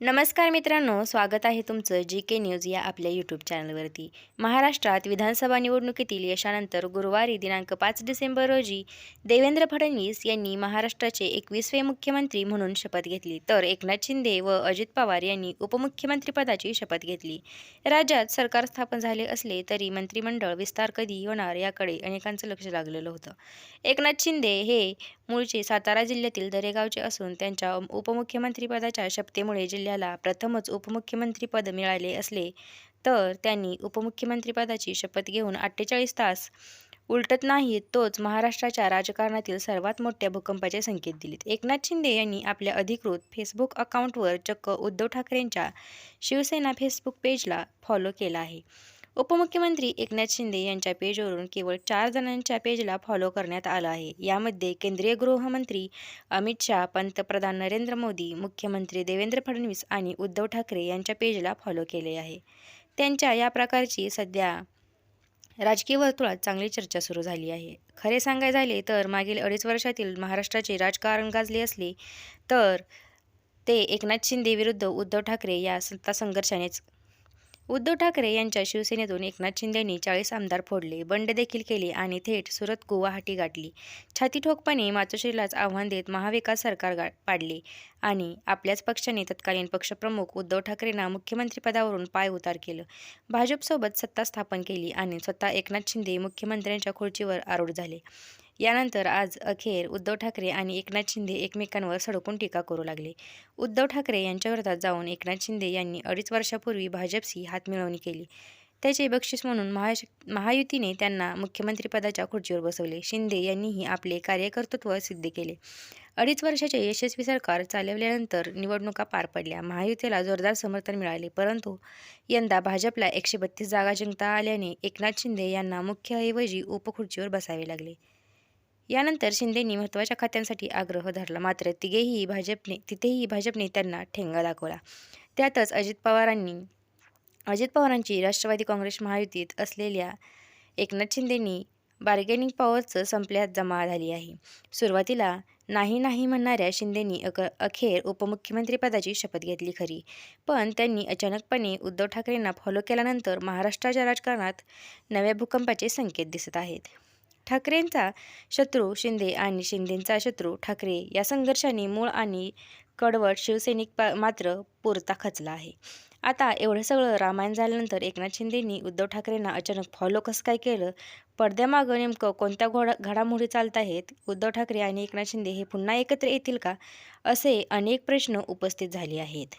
नमस्कार मित्रांनो स्वागत आहे तुमचं जी के न्यूज या आपल्या यूट्यूब चॅनलवरती महाराष्ट्रात विधानसभा निवडणुकीतील यशानंतर गुरुवारी दिनांक पाच डिसेंबर रोजी देवेंद्र फडणवीस यांनी महाराष्ट्राचे एकवीसवे मुख्यमंत्री म्हणून शपथ घेतली. तर एकनाथ शिंदे व अजित पवार यांनी उपमुख्यमंत्रीपदाची शपथ घेतली. राज्यात सरकार स्थापन झाले असले तरी मंत्रिमंडळ विस्तार कधी होणार याकडे अनेकांचं लक्ष लागलेलं होतं. एकनाथ शिंदे हे मूळचे सातारा जिल्ह्यातील दरेगावचे असून त्यांच्या उपमुख्यमंत्रीपदाच्या शपथेमुळे जिल्ह्याला प्रथमच उपमुख्यमंत्रीपद मिळाले असले तर त्यांनी उपमुख्यमंत्रीपदाची शपथ घेऊन अठ्ठेचाळीस तास उलटत नाहीत तोच महाराष्ट्राच्या राजकारणातील सर्वात मोठ्या भूकंपाचे संकेत दिलेत. एकनाथ शिंदे यांनी आपल्या अधिकृत फेसबुक अकाउंटवर चक्क उद्धव ठाकरेंच्या शिवसेना फेसबुक पेजला फॉलो केला आहे. उपमुख्यमंत्री एकनाथ शिंदे यांच्या पेजवरून केवळ चार जणांच्या पेजला फॉलो करण्यात आला आहे. यामध्ये केंद्रीय गृहमंत्री अमित शहा पंतप्रधान नरेंद्र मोदी मुख्यमंत्री देवेंद्र फडणवीस आणि उद्धव ठाकरे यांच्या पेजला फॉलो केले आहे. त्यांच्या या प्रकारची सध्या राजकीय वर्तुळात चांगली चर्चा सुरू झाली आहे. खरे सांगाय झाले तर मागील अडीच वर्षातील महाराष्ट्राचे राजकारण गाजले असले तर ते एकनाथ शिंदे विरुद्ध उद्धव ठाकरे या सत्ता संघर्षानेच उद्धव ठाकरे यांच्या शिवसेनेतून एकनाथ शिंदेंनी चाळीस आमदार फोडले बंड देखील केले आणि थेट सुरत गुवाहाटी गाठली. छातीठोकपणे मातोश्रीलाच आव्हान देत महाविकास सरकार गा पाडले आणि आपल्याच पक्षाने तत्कालीन पक्षप्रमुख उद्धव ठाकरेंना मुख्यमंत्रीपदावरून पाय उतार केलं. भाजपसोबत सत्ता स्थापन केली आणि स्वतः एकनाथ शिंदे मुख्यमंत्र्यांच्या खुर्चीवर आरूढ झाले. यानंतर आज अखेर उद्धव ठाकरे आणि एकनाथ शिंदे एकमेकांवर सडकून टीका करू लागले. उद्धव ठाकरे यांच्याविरोधात जाऊन एकनाथ शिंदे यांनी अडीच वर्षापूर्वी भाजपशी हातमिळवणी केली. त्याचे बक्षीस म्हणून महाश महायुतीने त्यांना मुख्यमंत्रीपदाच्या खुर्चीवर बसवले. शिंदे यांनीही आपले कार्यकर्तृत्व सिद्ध केले. अडीच वर्षाचे यशस्वी सरकार चालवल्यानंतर निवडणुका पार पडल्या. महायुतीला जोरदार समर्थन मिळाले परंतु यंदा भाजपला एकशे बत्तीस जागा जिंकता आल्याने एकनाथ शिंदे यांना मुख्यऐवजी उपखुर्चीवर बसावे लागले. यानंतर शिंदेंनी महत्त्वाच्या खात्यांसाठी आग्रह धरला. मात्र तिघेही भाजपने तिथेही भाजपने त्यांना ठेंगा दाखवला. त्यातच अजित पवारांनी अजित पवारांची राष्ट्रवादी काँग्रेस महायुतीत असलेल्या एकनाथ शिंदेंनी बार्गेनिंग पॉवरचं संपल्यात जमा झाली आहे. सुरुवातीला नाही नाही म्हणणाऱ्या शिंदेंनी अक अखेर उपमुख्यमंत्रीपदाची शपथ घेतली खरी. पण त्यांनी अचानकपणे उद्धव ठाकरेंना फॉलो केल्यानंतर महाराष्ट्राच्या राजकारणात नव्या भूकंपाचे संकेत दिसत आहेत. ठाकरेंचा शत्रू शिंदे आणि शिंदेंचा शत्रू ठाकरे या संघर्षाने मूळ आणि कडवट शिवसैनिक मात्र पुरता खचला आहे. आता एवढं सगळं रामायण झाल्यानंतर एकनाथ शिंदेंनी उद्धव ठाकरेंना अचानक फॉलो कसं काय केलं? पडद्यामागं नेमकं कोणत्या घोडा घडामोडी चालत आहेत? उद्धव ठाकरे आणि एकनाथ शिंदे हे पुन्हा एकत्र येतील का? असे अनेक प्रश्न उपस्थित झाले आहेत.